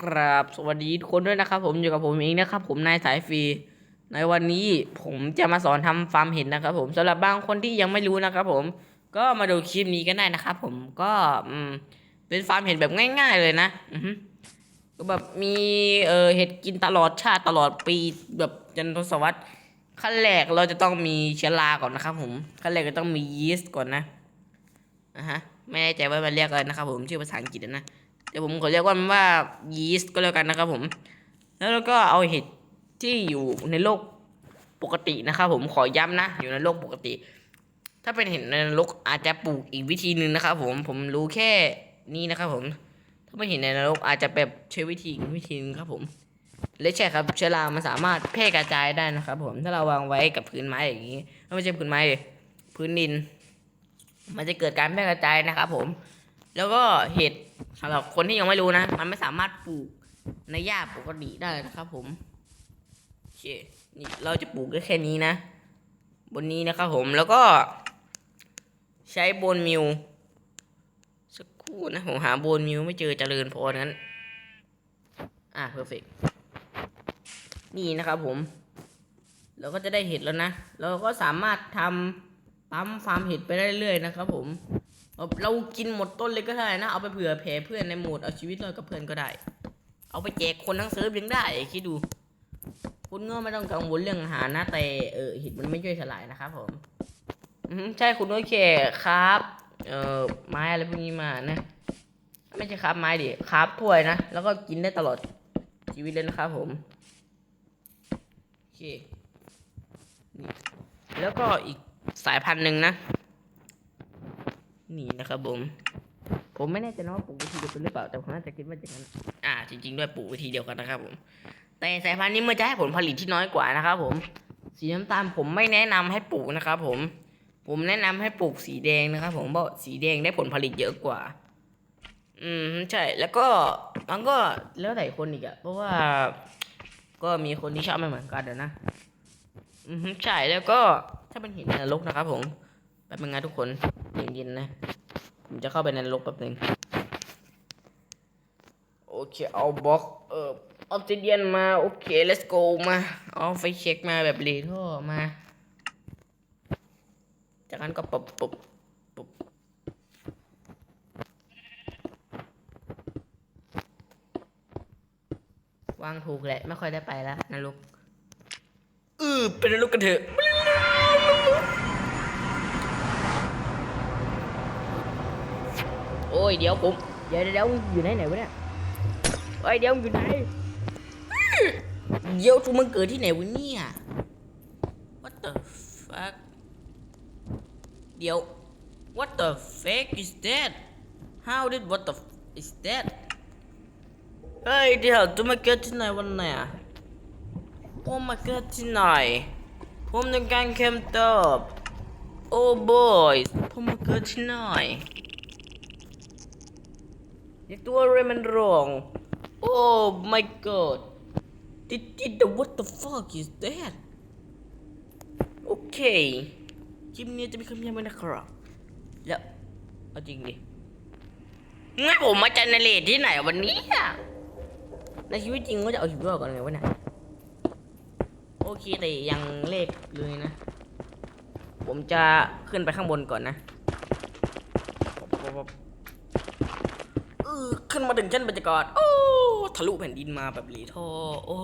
ครับสวัสดีทุกคนด้วยนะครับ ผมอยู่กับผมเองนะครับ ผมนายสายฟรีในวันนี้ผมจะมาสอนทำฟาร์มเห็ดนะครับ ผมสำหรับบางคนที่ยังไม่รู้นะครับ ผมก็มาดูคลิปนี้กันได้นะครับ ผมก็อืมเป็นฟาร์มเห็ดแบบง่าย ๆ เลยนะอืก็แบบมีเออเห็ดกินตลอดชาติตลอดปีแบบจนทศวรรษขั้นแรกเราจะต้องมีเชื้อราก่อนนะครับ ผมขั้นแรกก็ต้องมียีสต์ก่อนนะอะฮะไม่แน่ใจว่ามันเรียกอะไรนะครับ ผมชื่อภาษาอังกฤษนะ ดี๋ยวผมขอเรียกว่ามันว่ายีสต์ก็แล้วกันนะครับผม แล้วเราก็เอาเห็ดที่อยู่ในโลกปกตินะครับผมขอย้ำนะ อยู่ในโลกปกติ ถ้าเป็นเห็ดในนรกอาจจะปลูกอีกวิธีหนึ่งนะครับผมผมรู้แค่นี้นะครับผม ถ้าไม่เห็นในนรกอาจจะแบบใช้วิธีอีกวิธีหนึงครับผมและใช่ครับเชื้อรามันสามารถแพร่กระจายได้นะครับผมถ้าเราวางไว้กับพื้นไม้อย่างนี้ไม่ใช่พื้นไม้พื้นดิน มันจะเกิดการแพร่กระจายนะครับผม แล้วก็เห็ดสำหรับคนที่ยังไม่รู้นะ มันไม่สามารถปลูกในหญ้าปกติได้นะครับผมโอเคนี่เราจะปลูกได้แค่นี้นะ บนนี้นะครับผมแล้วก็ใช้โบนมิวสักครู่นะ ผมหาโบนมิวไม่เจอเจริญพอนั้น อะเพอร์เฟกนี่นะครับผม เราก็จะได้เห็ดแล้วนะ เราก็สามารถทำปั๊มฟาร์มเห็ดไปได้เรื่อยๆนะครับผม เรากินหมดต้นเลยก็ได้นะ เอาไปเผื่อแผ่เพื่อนในโหมดเอาชีวิตรอดกับเพื่อนก็ได้ เอาไปแจกคนทั้งเซิร์ฟยังได้คิดดู คุณก็ไม่ต้องกังวลเรื่องอาหารนะแต่เออห็ดมันไม่ย่อยสลายนะครับผมใช่คุณโอเคครับ เอ่อไม้อะไรพวกนี้มานะ ไม่ใช่ครับไม้ดิครับถ้วยนะ แล้วก็กินได้ตลอดชีวิตเลยนะครับผมโอเคนี่แล้วก็อีกสายพันธุ์หนึ่งนะ นี่นะครับผม ผมไม่แน่ใจนะว่าปลูกวิธีเดียวกันหรือเปล่า แต่ผมน่าจะคิดว่าอย่างนั้น อ่า จริง ๆ ด้วยปลูกวิธีเดียวกันนะครับผม แต่สายพันธุ์นี้มันจะให้ผลผลิตที่น้อยกว่านะครับผม สีน้ำตาลผมไม่แนะนำให้ปลูกนะครับผม ผมแนะนำให้ปลูกสีแดงนะครับ ผมเพราะสีแดงได้ผลผลิตเยอะกว่า อืมใช่ แล้วก็มันก็แล้วแต่คนอีกอะเพราะว่า ก็มีคนที่ชอบไม่เหมือนกันอะนะ อืมใช่ แล้วก็ถ้าเป็นหินในนรกนะครับผม แป๊บนึงนะทุกคนเย็นๆนะ ผมจะเข้าไปในนรกแป๊บนึง โอเค เอาบล็อก เอ่อออฟซิเดียนมา โอเค let's go มาเอาไฟเช็คมาแบบเลท่อมา จากนั้นก็ปุบปุบปุบวางถูกแหละ ไม่ค่อยได้ไปแล้วนรกเออเป็นนรกกันเถอะ อ้ยเดี๋ยวผมเดี๋ยวเดี๋ยวอยู่ไหนไหนวะเนี่ยโอ้ยเดี๋ยวอยู่ไหนเดี๋ยวทุกมันเกิดที่ไหนวะเนี่ย what the fuck เดี๋ยว what the fuck is that how did what the is that เฮ้ยเดี๋ยวทุกมันเกิดที่ไหนวันเนี่ยโอ้มาเกิดที่ไหนผมต้องการคำตอบโอ้ boy ผมมาเกิดที่ไหน เด็กตัวอะไรมันร้อง Oh my god Did did the what the fuck is that โอเค คลิปนี้จะมีคำยังไงนะครับ แล้ว เอาจริงดิงั้นผมมาเจเนเรตที่ไหนวันนี้อะในชีวิตจริงก็จะเอาชีวิตรอดก่อนไงวะเนี่ยโอเคแต่ยังเลขเลยนะ ผมจะขึ้นไปข้างบนก่อนนะ เออ ขึ้นมาถึงชั้นบรรยากาศ โอ้ ทะลุแผ่นดินมาแบบหลีท่อ โอ้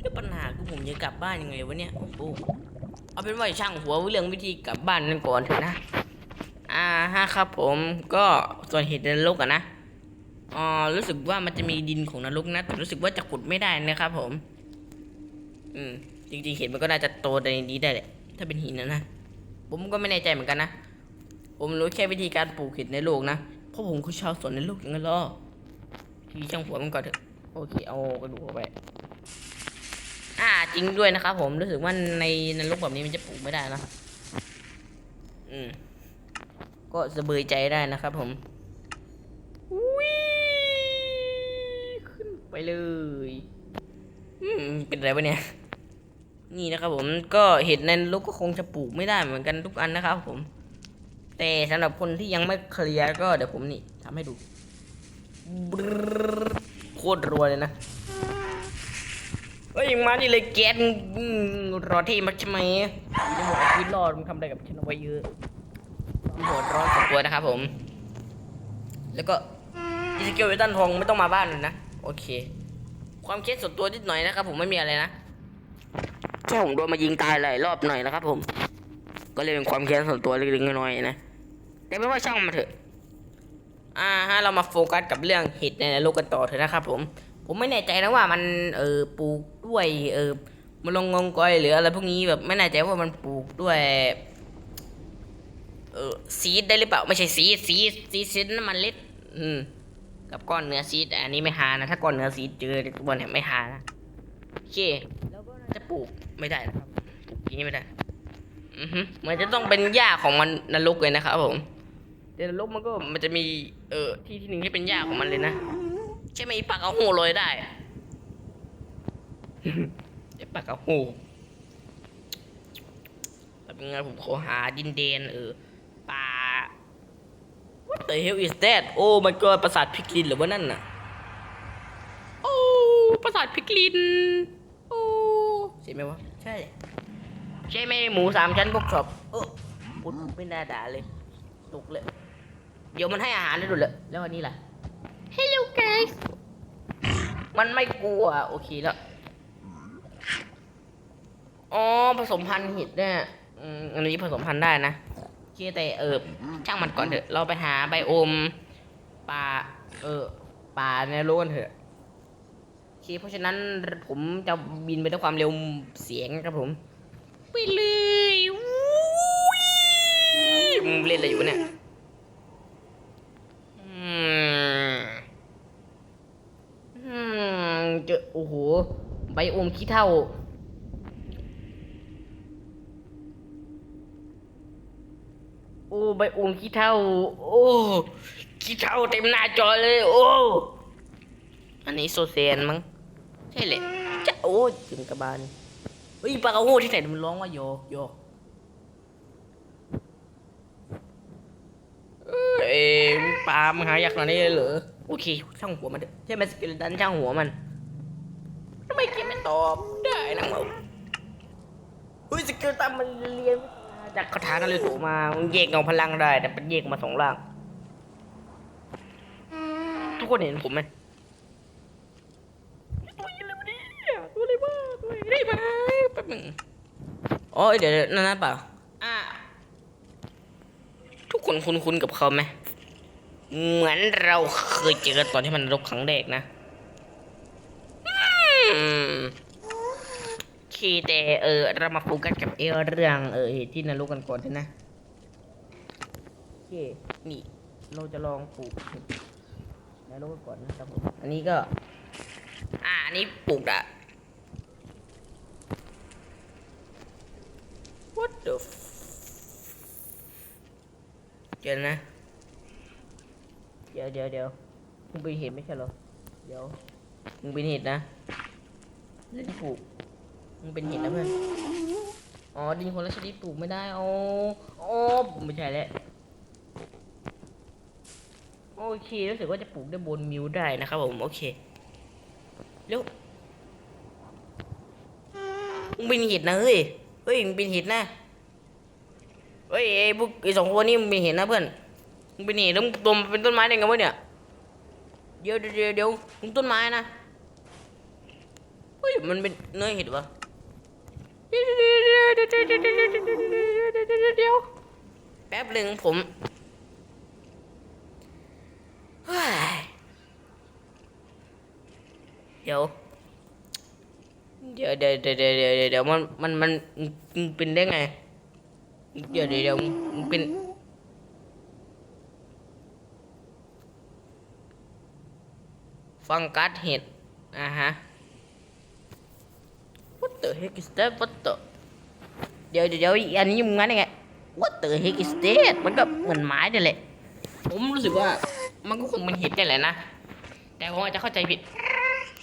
แล้วปัญหาคือผมจะกลับบ้านยังไงวะเนี่ย โอ้โหเอาเป็นว่าช่างหัวเรื่องวิธีกลับบ้านกันก่อนเถอะนะ อ่าฮะครับผมก็ส่วนเหตุในนรกอะนะอ๋อรู้สึกว่ามันจะมีดินของนรกนะ แต่รู้สึกว่าจะขุดไม่ได้นะครับผม อืม จริงๆเห็นมันก็น่าจะโตในนี้ได้แหละ ถ้าเป็นหินนะนะ ผมก็ไม่แน่ใจเหมือนกันนะ ผมรู้แค่วิธีการปลูกเห็ดในโลกนะ เพราะผมคือชาวสวนในโลกอย่างนั้นหรอที่ช่างหัวมันก่อนเถอะโอเคเอากระดูกไปอ่าจริงด้วยนะครับผมรู้สึกว่าในในโลกแบบนี้มันจะปลูกไม่ได้นะอืมก็สะเบยใจได้นะครับผมวิขึ้นไปเลยอืมเป็นไรวะเนี่ย นี่นะครับผมก็เห็ดในนรกก็คงจะปลูกไม่ได้เหมือนกันทุกอันนะครับผม แต่สำหรับคนที่ยังไม่เคลียร์ก็เดี๋ยวผมนี่ทำให้ดูบรึ๊ดโคตรรัวเลยนะเฮ้ยมานี่เลยแกนอืมรอที่มักใช่ไหมจะบอกชีวิตรอดมันทำอะไรกับฉันเอาไว้เยอะความโหดร้อนของตัวนะครับผม แล้วก็อิสเกลเวตันทองไม่ต้องมาบ้านเลยนะ โอเค ความเครียดส่วนตัวนิดหน่อยนะครับผมไม่มีอะไรนะ แค่ผมโดนมายิงตายหลายรอบหน่อยนะครับผม ก็เลยเป็นความแค้นส่วนตัวเล็กๆน้อยๆนะ แต่ไม่ว่าช่างมาเถอะ อ่าฮะเรามาโฟกัสกับเรื่องเห็ดในนรกกันต่อเถอะนะครับผม ผมไม่แน่ใจนะว่ามันเออปลูกด้วยเออมะลงงงกอยหรืออะไรพวกนี้แบบไม่แน่ใจว่ามันปลูกด้วยเออซีดได้หรือเปล่าไม่ใช่ซีดซีดซีดซีดน้ำมันเล็ดอืมกับก้อนเนื้อซีดอันนี้ไม่หานะถ้าก้อนเนื้อซีดเจอตัวเนี่ยไม่หานะโอเคแล้วก็จะปลูกไม่ได้นะครับปลูกทีนี้ไม่ได้อือฮึมันจะต้องเป็นหญ้าของมันนรกเลยนะครับผม แต่นรกมันก็มันจะมีเออที่ที่หนึ่งที่เป็นหญ้าของมันเลยนะใช่ไหมปากเอาหูลอยได้อะไอ้ปากเอาหูแบบงั้นผมขอหาดินเดนเออป่า What the hell is that โอ้ my god ปราสาทพิกลินหรือว่านั่นน่ะโอ้ปราสาทพิกลินโอ้ใช่ไหมวะใช่ใช่ไหมหมูสามชั้นพวกชอบเออปุดไม่น่าด่าเลยตกเลย เดี๋ยวมันให้อาหารได้ดูเลยแล้วอันนี้ล่ะ Hello guys มันไม่กลัว โอเคแล้ว อ๋อ ผสมพันธุ์เห็ดเนี่ยอืมอันนี้ผสมพันธุ์ได้นะโอเคแต่เออช่างมันก่อนเถอะ เราไปหาไบโอมป่า เออ ป่าในโลกกันเถอะโอเคเพราะฉะนั้นผมจะบินไปด้วยความเร็วเสียงครับผม ไปเลยวู้ยมึงเล่นอะไรอยู่วะเนี่ยอืมอืมเจอโอ้โห ไบโอมขี้เท่า โอ้ไบโอมขี้เท่า โอ้ขี้เท่าเต็มหน้าจอเลย โอ้อันนี้โซเซนมั้งใช่เลยจะโอ้ยถึงกระบาลเฮ้ยปลากระโห้ที่ไหนมันร้องว่าโยโยเอ้ยปลามันหาอยากขนาดนี้เลยเหรอโอเคช่างหัวมันเถอะใช่ไหมสกิลตันช่างหัวมัน ไมเกมไม่ตอบได้นะมึงเฮ้ยสกิลตันมันเรียนจากคาถานารูโตะมามันแยกเงาพลังได้ แต่เป็นแยกมาสองล่าง ทุกคนเห็นผมไหมตัวอะไรวะเนี่ยตัวอะไรบ้าตัวอะไรได้ไหมแป๊บหนึงอ๋อเดี๋ยวนั่นนะเปล่าอะทุกคนคุ้นๆกับเขาไหม เหมือนเราเคยเจอตอนที่มันรบครั้งแรกนะอืมโอเคีแต่เออ เรามาโฟกัสกับเออเรื่องเออที่นรกกันก่อนเถอะนะโอเคนี่ เราจะลองปลูกนรกกันก่อนนะครับผมอันนี้ก็ อ่าอันนี้ปลูกอะ What the f เดี๋ยวนะ เดี๋ยวเดี๋ยวเดี๋ยวมึงเป็นเห็ดไม่ใช่เหรอ เดี๋ยวมึงเป็นเห็ดนะ เล่นปลูกมึงเป็นเห็ดนะเพื่อน อ๋อ ดินคนละชนิดปลูกไม่ได้อ๋ออ๋อไม่ใช่แล้ว โอเค รู้สึกว่าจะปลูกได้บนมิวได้นะครับผม โอเค เร็ว มึงเป็นเห็ดนะเฮ้ย เฮ้ย มึงเป็นเห็ดนะ เฮ้ยไอ้พวกไอ้สองคนนี้มึงเป็นเห็ดนะเพื่อน มึงเป็นเห็ดแล้วมึงตัวมันเป็นต้นไม้ได้ไงวะเนี่ย เดี๋ยวเดี๋ยวเดี๋ยวมึงต้นไม้นะ เฮ้ยมันเป็นเนื้อเห็ดวะเดี๋ยวแป๊บหนึ่งผมเดี๋ยวเดี๋ยวเดี๋ยวเดี๋ยวเดี๋ยวเดี๋ยวมันมันมันเป็นได้ไง เดี๋ยวเดี๋ยวมันเป็นฟังกัดเห็ดอะฮะ What the heck is that What the เดี๋ยวเดี๋ยวเดียวอันนี้มึงงั้นยังไง What the heck is that มันก็เหมือนไม้เดียแหละ ผมรู้สึกว่ามันก็คงเป็นเห็ดได้แหละนะ แต่ผมอาจจะเข้าใจผิด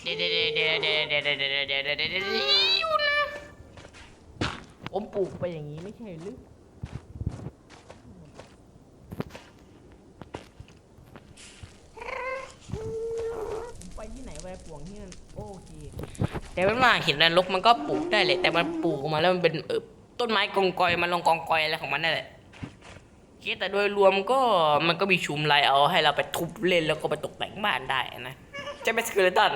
เดี๋ยวเดี๋ยวเดี๋ยวเดี๋ยวเดี๋ยวเดี๋ยวเดี๋ยวเดี๋ยวเดี๋ยวเดี๋ยวเดี๋ยวเดี๋ยวนะผมปลูกไปอย่างนี้ไม่ใช่หรือ ห่วงที่มันโอเค แต่เป็นว่าเห็นนรกมันก็ปลูกได้เลย แต่มันปลูกมาแล้วมันเป็นเออต้นไม้กองกอยมันลงกองกอยอะไรของมันนั่นแหละโอเคแต่โดยรวมก็มันก็มีชุมลายเอาให้เราไปทุบเล่นแล้วก็ไปตกแต่งบ้านได้นะจะเป็นสเกเลตัน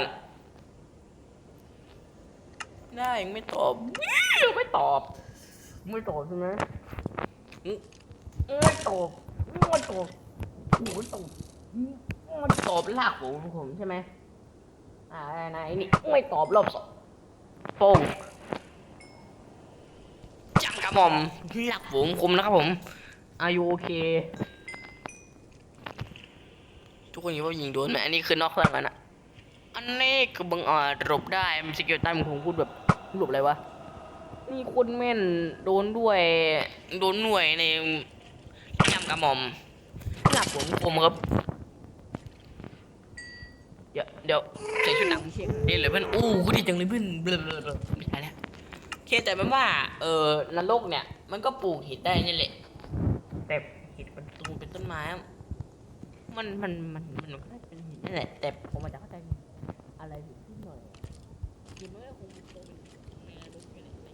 ได้ยังไม่ตอบไม่ตอบ ไม่ตอบใช่ไหมไม่ตอบไม่ตอบไม่ตอบไม่ตอบลากผมผมใช่ไหมอ่าไหนนี่ไม่ตอบรอบสอง ป้งจังกระหม่อมหลักผมคมนะครับผมอายุโอเค ทุกคนคิดว่ายิงโดนไหมอันนี้คือนอกเครื่องกันอะอันนี้คือบังอาจหลบได้มันสกิลตันมันคงพูดแบบหลบอะไรวะนี่คนแม่นโดนด้วย โดนหน่วยในยำกระหม่อมหลักผมคมครับ เดี๋ยวเดี๋ยวใส่ชุดหนังเช็คเดี๋ยวเลยเพื่อนอู้ก็ดีจังเลยเพื่อนเบลอเบลอเบลอไม่ใช่แล้วโอเคแต่มันว่า เออนรกเนี่ย มันก็ปลูกเห็ดได้นี่แหละแต่เห็ดมันตูเป็นต้นไม้อะมันมันมันมันก็ได้เป็นหินนั่นแหละแต่ผมอาจจะเข้าใจอะไรผิดนิดหน่อยหินมันก็คงเป็นต้นในนรกอยู่แหละ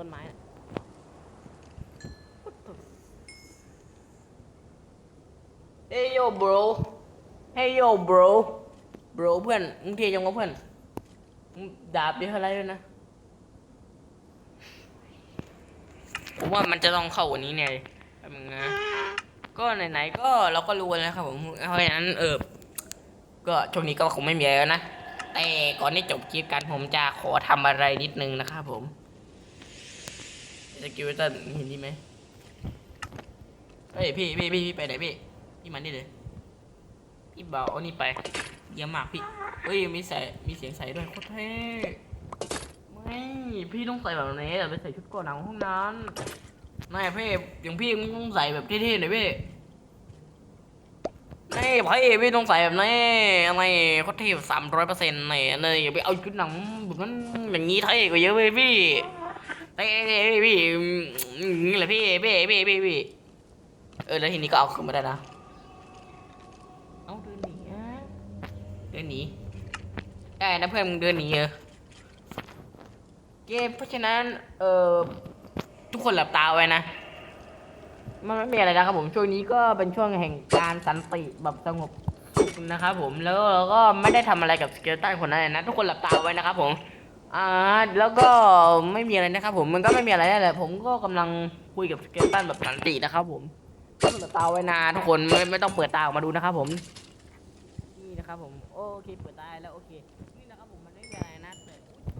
ต้นไม้อะ Hey yo bro Hey yo bro bro เพื่อน มึงเทียจังวะเพื่อน มึงดาบเดียวอะไรด้วยนะ ผมว่ามันจะต้องเข้าว่านี้แน่เลยแป๊บนึงนะ ก็ไหนๆก็เราก็รู้แล้วนะครับผม เพราะฉะนั้นเออก็ช่วงนี้ก็คงไม่มีอะไรแล้วนะ แต่ก่อนที่จบคลิปกันผมจะขอทำอะไรนิดนึงนะครับผมสกิลตันเห็นดีไหมเฮ้ยพี่พี่พี่พี่ไปไหนพี่ พี่มันนี่เลย พี่เบาเอานี่ไป เยี่ยมมากพี่ เฮ้ยมีใส่มีเสียงใส่ด้วยโคตรเท่ไม่พี่ต้องใส่แบบนี้แต่ไปใส่ชุดก่อนหนังห้องนั้นไม่พี่อย่างพี่มึงต้องใส่แบบเท่ๆหน่อยพี่นี่พี่พี่ต้องใส่แบบนี้อะไรโคตรเท่สามร้อยเปอร์เซ็นต์เนี่ยเนี่ยอย่าไปเอาชุดหนังแบบนั้นอย่างนี้เท่กว่าเยอะเลยพี่เท่ๆพี่นี่แหละพี่พี่พี่พี่พี่เออแล้วทีนี้ก็เอาขึ้นมาได้นะ เอาเดินหนีอะ เดินหนีได้นะเพื่อนมึงเดินหนีเออเกมเพราะฉะนั้น เออทุกคนหลับตาไว้นะ มันไม่มีอะไรนะครับผมช่วงนี้ก็เป็นช่วงแห่งการสันติแบบสงบสุขนะครับผมแล้วเราก็ไม่ได้ทำอะไรกับสเกลตันคนนั้นนะ ทุกคนหลับตาไว้นะครับผม อ่าแล้วก็ไม่มีอะไรนะครับผมมันก็ไม่มีอะไรนั่นแหละผมก็กำลังคุยกับสเกลตันแบบสันตินะครับผมเปิดตาไว้นะทุกคนไม่ไม่ต้องเปิดตาออกมาดูนะครับผม นะครับผมโอเคเปิดตาแล้วโอเค นี่นะครับผมมันไม่มีอะไรนะแต่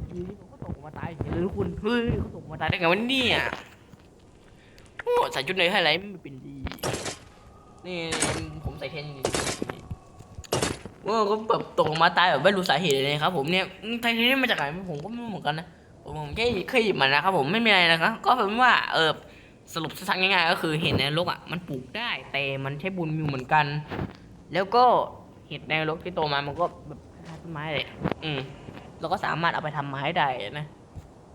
อยู่ดีผมก็ตกมาตายเฉยเลยทุกคนเฮ้ยเขาตกมาตายได้ไงวะเนี่ยโอ้ใส่ชุดในให้ไรไม่เป็นดีนี่ผมใส่เทนนี่ว่าก็แบบตกมาตายแบบไม่รู้สาเหตุเลยครับผมเนี่ยไทเทนนี่มาจากไหนผมก็ไม่รู้เหมือนกันนะผมแค่เคยหยิบมานะครับผมไม่มีอะไรนะครับก็เป็นว่าเออสรุปสั้นๆง่ายๆก็คือเห็ดในนรกอะมันปลูกได้แต่มันใช้บุญมิวเหมือนกัน แล้วก็ ห็ดในนรกที่โตมามันก็แบบคล้ายๆต้นไม้เลยอืมเราก็สามารถเอาไปทำไม้ได้นะ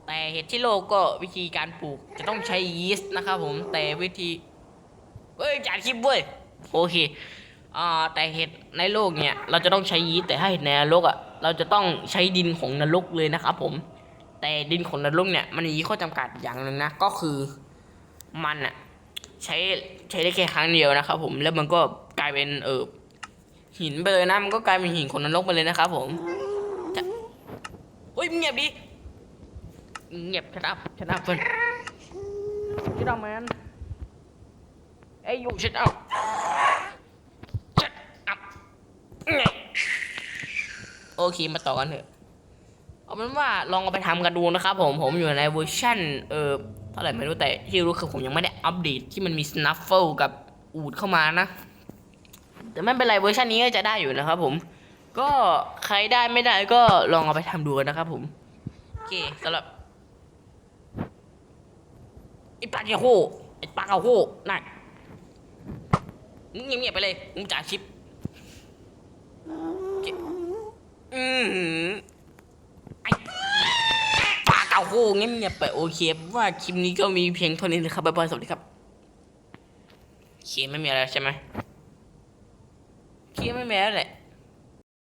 แต่เห็ดที่โลกก็วิธีการปลูกจะต้องใช้ยีสต์นะครับผมแต่วิธีเอ้ยจัดคลิปเว้ยโอเคอ่าแต่เห็ดในโลกเนี่ย เราจะต้องใช้ยีสต์แต่ถ้าเห็ดในนรกอะเราจะต้องใช้ดินของนรกเลยนะครับผม แต่ดินของนรกเนี่ยมันมีข้อจำกัดอย่างหนึ่งนะก็คือมันอะใช้ใช้ได้แค่ครั้งเดียวนะครับผมแล้วมันก็กลายเป็นเออ หินไปเลยนะมันก็กลายเป็นหินคนนรกไปเลยนะครับผมจะเฮ้ยมึงเงียบดิเงียบชัดอัพชัดอัพเพื่อนชัดอัพแมนเอ้ยอยู่ชัดอัพชัดอัพโอเคมาต่อกันเถอะเอาเป็นว่าลองเอาไปทำกันดูนะครับผมผมอยู่ในเวอร์ชันเออเท่าไหร่ไม่รู้แต่ที่รู้คือผมยังไม่ได้อัปเดตที่มันมี Snuffle กับอูดเข้ามานะ แต่ไม่เป็นไรเวอร์ชันนี้ก็จะได้อยู่นะครับ ผม ก็ใครได้ไม่ได้ก็ลองเอาไปทำดูกันนะครับ ผมโอเคสำหรับไอ้ปลาเกาโฮไอ้ปลาเกาโฮนั่นเงียบๆไปเลยมึงจ่ายชิปโอเคอือหือไอ้ปากเก่าโค้เงียบๆไปโอเคว่าคลิปนี้ก็มีเพียงเท่านี้นะครับบ๊ายบายสวัสดีครับโอเคไม่มีอะไรใช่ไหม คิดไม่แม้แหละ